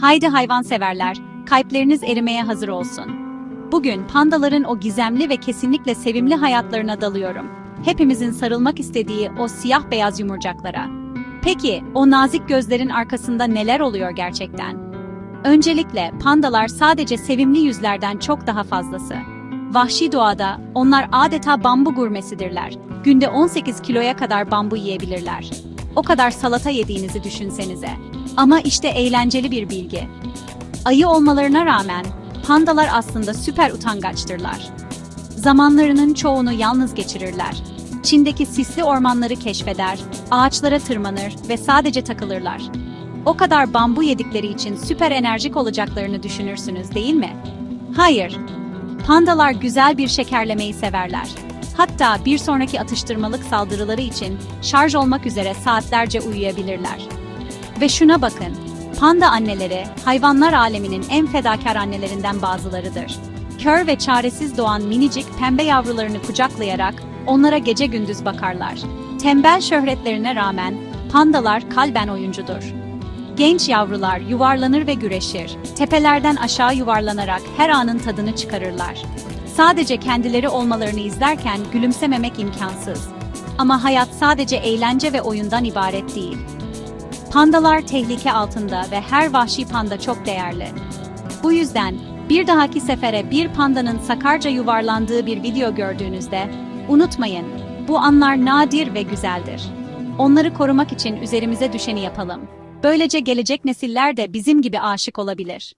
Haydi hayvanseverler, kalpleriniz erimeye hazır olsun. Bugün pandaların o gizemli ve kesinlikle sevimli hayatlarına dalıyorum. Hepimizin sarılmak istediği o siyah beyaz yumurcaklara. Peki, o nazik gözlerin arkasında neler oluyor gerçekten? Öncelikle pandalar sadece sevimli yüzlerden çok daha fazlası. Vahşi doğada onlar adeta bambu gurmesidirler. Günde 18 kiloya kadar bambu yiyebilirler. O kadar salata yediğinizi düşünsenize. Ama işte eğlenceli bir bilgi. Ayı olmalarına rağmen pandalar aslında süper utangaçtırlar. Zamanlarının çoğunu yalnız geçirirler. Çin'deki sisli ormanları keşfeder, ağaçlara tırmanır ve sadece takılırlar. O kadar bambu yedikleri için süper enerjik olacaklarını düşünürsünüz değil mi? Hayır. Pandalar güzel bir şekerlemeyi severler. Hatta bir sonraki atıştırmalık saldırıları için şarj olmak üzere saatlerce uyuyabilirler. Ve şuna bakın, panda anneleri hayvanlar aleminin en fedakar annelerinden bazılarıdır. Kör ve çaresiz doğan minicik pembe yavrularını kucaklayarak onlara gece gündüz bakarlar. Tembel şöhretlerine rağmen pandalar kalben oyuncudur. Genç yavrular yuvarlanır ve güreşir. Tepelerden aşağı yuvarlanarak her anın tadını çıkarırlar. Sadece kendileri olmalarını izlerken gülümsememek imkansız. Ama hayat sadece eğlence ve oyundan ibaret değil. Pandalar tehlike altında ve her vahşi panda çok değerli. Bu yüzden bir dahaki sefere bir pandanın sakarca yuvarlandığı bir video gördüğünüzde unutmayın bu anlar nadir ve güzeldir. Onları korumak için üzerimize düşeni yapalım. Böylece gelecek nesiller de bizim gibi aşık olabilir.